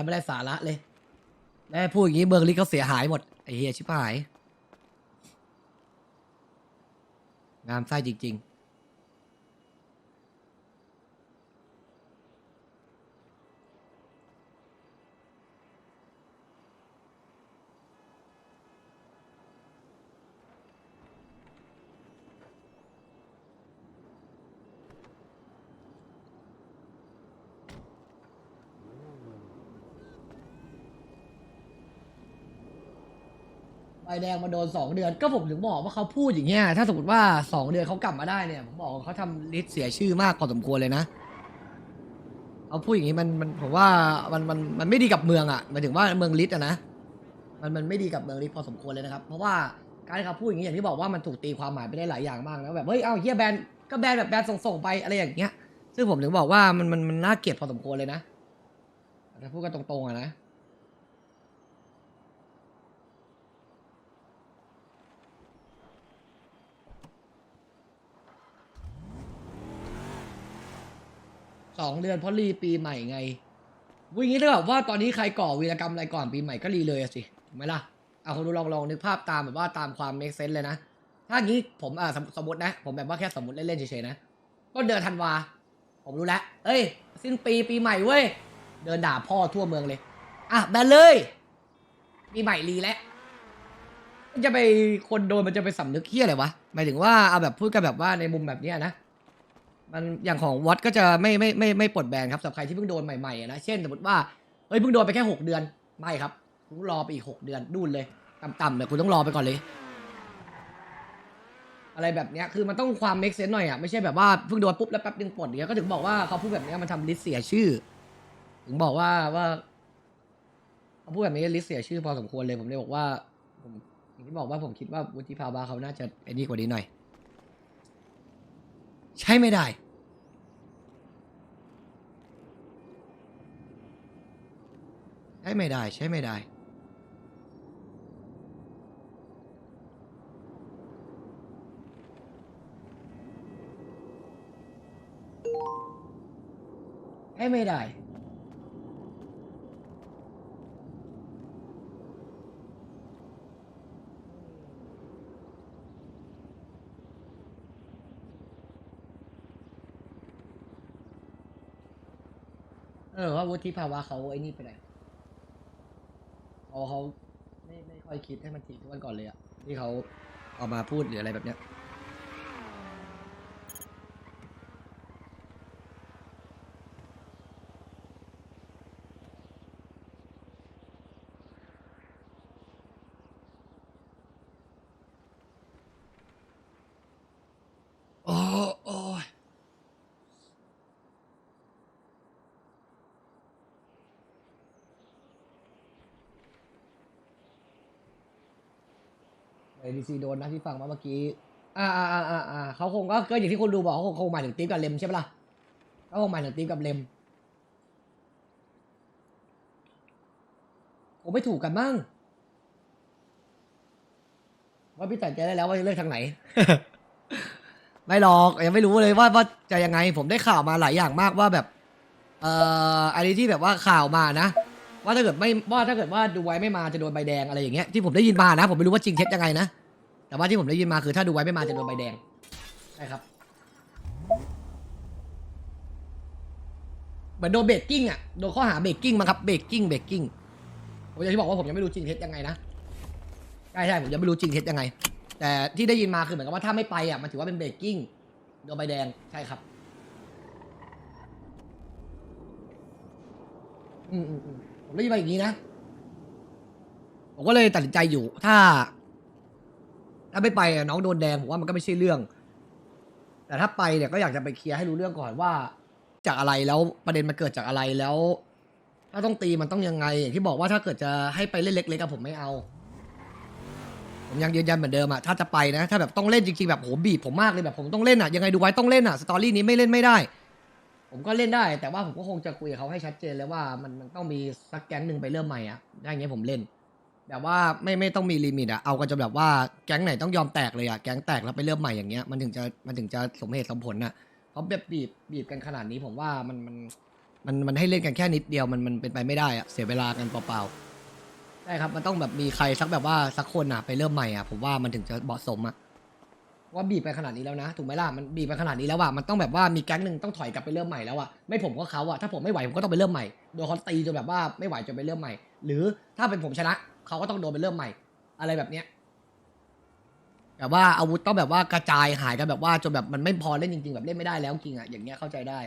นะไม่ได้สาระเลยแม่พูดอย่างนี้เบอร์ลิกเขาเสียหายหมดไอ้เฮียชิบหาย งามไส้จริง ๆ บแดงมาโดนสองเดือน ก็ผมถึงบอกว่าเขาพูดอย่างเงี้ยถ้าสมมติว่าสองเดือนเขากลับมาได้เนี่ยผมบอกเขาทำลิสต์เสียชื่อมากพอสมควรเลยนะเขาพูดอย่างนี้มันมันผมว่ามันมันมันไม่ดีกับเมืองอะหมายถึงว่าเมืองลิสอะนะมันมันไม่ดีกับเมืองลิสพอสมควรเลยนะครับ เพราะว่าการที่เขาพูดอย่างนี้อย่างที่บอกว่ามันถูกตีความหมายไปได้หลายอย่างมากนะแบบเฮ้ยเอ้าเฮียแบนก็แบนแบบแบนส่งๆไปอะไรอย่างเงี้ย ซึ่งผมถึงบอกว่ามันมันมันน่าเกลียดพอสมควรเลยนะถ้าพูดกันตรงๆอะนะ สองเดือนเพราะรีปีใหม่ไงวิ่งนี้ถ้าแบบว่าตอนนี้ใครก่อวีรกรรมอะไรก่อนปีใหม่ก็รีเลยอะสิถูกไหมล่ะเอาคนดูลองลองนึกภาพตามแบบว่าตามความ make sense เลยนะ ถ้างี้ผมอ่าสมมตินะ ผมแบบว่าแค่สมมติเล่นๆเฉยๆนะก็เดินธันวา ผมรู้แล้ว เอ้ย สิ้นปีปีใหม่เว้ย เดินด่าพ่อทั่วเมืองเลย อะแบนเลยปีใหม่รีแล้วมันจะไปคนโดนมันจะไปสำนึกเฮี้ยอะไรวะ หมายถึงว่าเอาแบบพูดกันแบบว่าในมุมแบบเนี้ยนะ มันอย่างของวัดก็จะไม่ไม่ไม่ไม่ปลดแบนครับสำหรับใครที่เพิ่งโดนใหม่ๆอะนะเช่นสมมติว่าเฮ้ยเพิ่งโดนไปแค่หกเดือนไม่ครับคุณต้องรอไปอีกหกเดือนดูนเลยต่ำๆเลยคุณต้องรอไปก่อนเลย อะไรแบบเนี้ยคือมันต้องความ make sense หน่อยอะไม่ใช่แบบว่าเพิ่งโดนปุ๊บแล้วแป๊บนึงปลดเนี้ยก็ถึงบอกว่าเขาพูดแบบเนี้ยมันทำลิสต์เสียชื่อ ถึงบอกว่าว่าเขาพูดแบบนี้ลิสต์เสียชื่อพอสมควรเลยผมเลยบอกว่า ผมอย่างที่บอกว่าผมคิดว่าวุฒิภาวะเขาน่าจะไอ้นี่กว่านี้หน่อย ใช่ไม่ได้ ช้ไม่ได้ใช้ไม่ได้ ใช้ไม่ได้เออว่าวุฒิภาวะเขาไอ้นี่ไปไหน เขาเขาไม่ไม่ค่อยคิดให้มันถี่ถ้วนก่อนเลยอะที่เขาเอกมาพูดหรืออะไรแบบเนี้ย โอ้โอ้ย เอดีซีโดนนะที่ฟังมาเมื่อกี้ อ่าอ่าอ่าอ่าเขาคงก็ก็อย่างที่คนดูบอกเขาคงคงหมายถึงติ๊บกับเลมใช่ปะล่ะเขาคงหมายถึงติ๊บกับเลมคงไม่ถูกกันมั้งว่าพี่ตัดใจได้แล้วว่าจะเลือกทางไหน ไม่หรอกยังไม่รู้เลยว่าว่าจะยังไง ผมได้ข่าวมาหลายอย่างมากว่าแบบ เอ่ออันนี้ที่แบบว่าข่าวมานะ ว่าถ้าเกิดไม่ว่าถ้าเกิดว่าดูไว้ไม่มาจะโดนใบแดงอะไรอย่างเงี้ยที่ผมได้ยินมานะ ผมไม่รู้ว่าจริงเท็จยังไงนะแต่ว่าที่ผมได้ยินมาคือถ้าดูไว้ไม่มาจะโดนใบแดงใช่ครับเหมือนโดนเบรกกิ้งอะโดนข้อหาเบรกกิ้งมาครับเบรกกิ้งเบรกกิ้งผมอยางที่บอกว่าผมยังไม่รู้จริงเท็จยังไงนะใช่ใช่ผมยังไม่รู้จริงเท็จยังไง แต่ที่ได้ยินมาคือเหมือนกับว่าถ้าไม่ไปอะมันถือว่าเป็นเบรกกิ้งโดนใบแดงใช่ครับ อืมอืมอืม ผมได้ยินมาอย่างนี้นะ ผมก็เลยตัดสินใจอยู่ ถ้า ถ้าไม่ไปอะน้องโดนแดงผมว่ามันก็ไม่ใช่เรื่อง แต่ถ้าไปเนี่ยก็อยากจะไปเคลียร์ให้รู้เรื่องก่อนว่า จากอะไรแล้วประเด็นมันเกิดจากอะไรแล้ว ถ้าต้องตีมันต้องยังไงอย่างที่บอกว่าถ้าเกิดจะให้ไปเล่นเล็กๆกับผมไม่เอา ผมยังยืนยันเหมือนเดิมอะถ้าจะไปนะ ถ้าแบบต้องเล่นจริงๆแบบโหบีบผมมากเลยแบบผมต้องเล่นอะยังไงดูไว้ต้องเล่นอะสตอรี่นี้ไม่เล่นไม่ได้ ผมก็เล่นได้ แต่ว่าผมก็คงจะคุยกับเขาให้ชัดเจนเลยว่ามันมันต้องมีสักแก๊งหนึ่งไปเริ่มใหม่อะอย่างเงี้ยผมเล่น แบบว่าไม่ไม่ต้องมีลิมิตอะเอากันจนแบบว่าแก๊งไหนต้องยอมแตกเลยอะแก๊งแตกแล้วไปเริ่มใหม่อย่างเงี้ยมันถึงจะมันถึงจะสมเหตุสมผลอะเพราะแบบบีบบีบกันขนาดนี้ผมว่ามันมันมันมันให้เล่นกันแค่นิดเดียวมันมันเป็นไปไม่ได้อะเสียเวลากันเปล่าๆใช่ครับมันต้องแบบมีใครสักแบบว่าสักคนอะไปเริ่มใหม่อะผมว่ามันถึงจะเหมาะสมอะ ว่าบีบไปขนาดนี้แล้วนะถูกไหมล่ะมันบีบไปขนาดนี้แล้วอะมันต้องแบบว่ามีแก๊งหนึ่งต้องถอยกลับไปเริ่มใหม่แล้วอะไม่ผมก็เขาอะถ้าผมไม่ไหวผมก็ต้องไปเริ่มใหม่โดนเขาตีจนแบบว่าไม่ไหวจนไปเริ่มใหม่ หรือถ้าเป็นผมชนะเขาก็ต้องโดนไปเริ่มใหม่ อะไรแบบเนี้ยแบบว่าอาวุธต้องแบบว่ากระจายหายกันแบบว่าจนแบบมันไม่พอเล่นจริงๆแบบเล่นไม่ได้แล้วจริงอะอย่างเงี้ยเข้าใจได้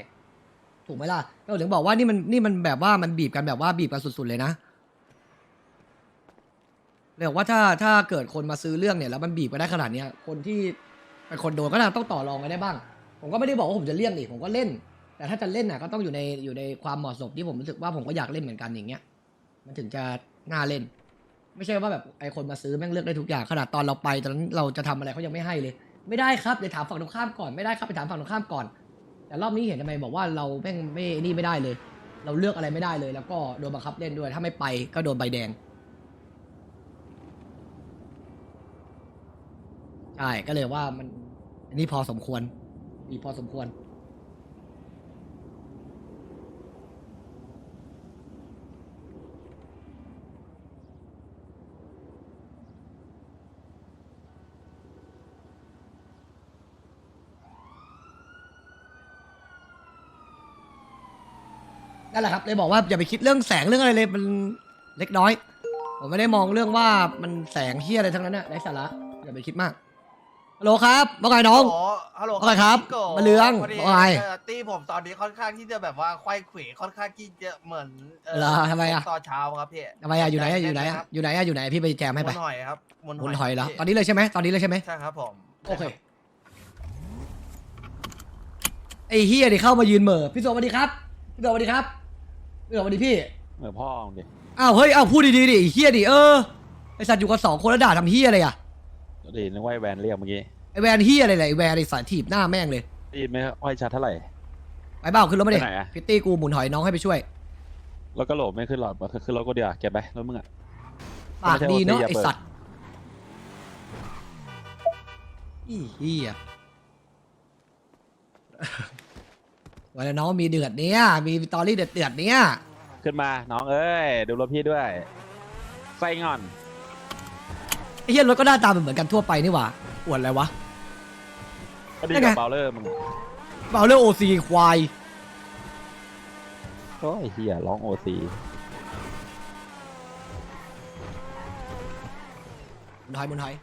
ถูกไหมล่ะเราถึงบอกว่านี่มันนี่มันแบบว่ามันบีบกันแบบว่าบีบกันสุด ๆเลยนะเลยบอกว่าถ้าถ้าเกิดคนมาซื้อเรื่องเนี่ยแล้วมันบีบกันได้ขนาดเนี้ยคนที่ เป็นคนโดนก็น่าต้องต่อรองกันได้บ้าง ผมก็ไม่ได้บอกว่าผมจะเลี่ยงนี่ผมก็เล่น แต่ถ้าจะเล่นน่ะก็ต้องอยู่ในอยู่ในความเหมาะสมที่ผมรู้สึกว่าผมก็อยากเล่นเหมือนกันอย่างเงี้ย มันถึงจะน่าเล่น ไม่ใช่ว่าแบบไอคนมาซื้อแม่งเลือกได้ทุกอย่างขนาดตอนเราไปตอนนั้นเราจะทำอะไรเขายังไม่ให้เลย ไม่ได้ครับเดี๋ยวถามฝั่งตรงข้ามก่อนไม่ได้ครับไปถามฝั่งตรงข้ามก่อน แต่รอบนี้เห็นทำไมบอกว่าเราแม่งไม่นี่ไม่ได้เลย เราเลือกอะไรไม่ได้เลย แล้วก็โดนบังคับเล่นด้วย ถ้าไม่ไปก็โดนใบแดงใช่ก็เลยว่ามัน อันนี้พอสมควร มีพอสมควร นั่นแหละครับเลยบอกว่าอย่าไปคิดเรื่องแสงเรื่องอะไรเลยมันเล็กน้อย ผมไม่ได้มองเรื่องว่ามันแสงเฮียอะไรทั้งนั้นนะไร้สาระอย่าไปคิดมาก ฮัลโหลครับว่าไงน้องโฮัลโหลว่าไงครับพี่โกมะเรืองพดีว่าไงเอ่อตีผมตอนนี้ค่อนข้างที่จะแบบว่าไขว้เขวค่อนข้างที่จะเหมือนเหรอทำไมอะ ตอนเช้าครับพี่ทำไมอะอยู่ไหนอะอยู่ไหนอะอยู่ไหนอะอยู่ไหนพี่ไปแจมให้มไปนหอยครับมนหมุนถอยเหรอพี่ตอนนี้เลยใช่ไหมตอนนี้เลยใช่ไหมใช่ครับผมโอเคไอ้เฮียนี่เข้ามายืนเหม่อพี่โสวัสดีครับพี่โสวัสดีครับพี่โสวัสดีพี่เหมือนพ่อมึงดิอ้าวเฮ้ยอ้าวพูดดีๆดิไอ้เฮียดิเออไอสัตว์อยู่กันสองคนแล้วด่าทำเฮียอะไรอะ ดีนึกว่าไอ้แวนเรียกเมื่อกี้ไอแวนเฮียอะไรเลยไอแวนไอสายถีบหน้าแม่งเลย ได้ยินไหมค่อยชัดเท่าไหร่ ไปเบ้าขึ้นรถมาดิไปไหนอะ พิตตี้กูหมุนหอยน้องให้ไปช่วย แล้วก็โหลดไม่ขึ้นหรอกขึ้นรถก็เดียวเก็บไปรถมึงอะ ปากดีเนาะไม่ใช่ไอว่าสัตว์อีเฮียวันนี้น้องมีเดือดเนี้ยมีตอรี่เดือดเดือดๆเนี้ยขึ้นมาน้องเอ้ย ดูรถพี่ด้วย ไส้งอน ไอเฮียรถก็หน้าตาเหมือนกันทั่วไปนี่หว่าอวดอะไรวะ ก็ดีได้ไงกับเบลเลอร์มึงเบาเรื่องโอซีควาย โอ้ยเฮียร้องโอซีหมุนหอยหมุนหอย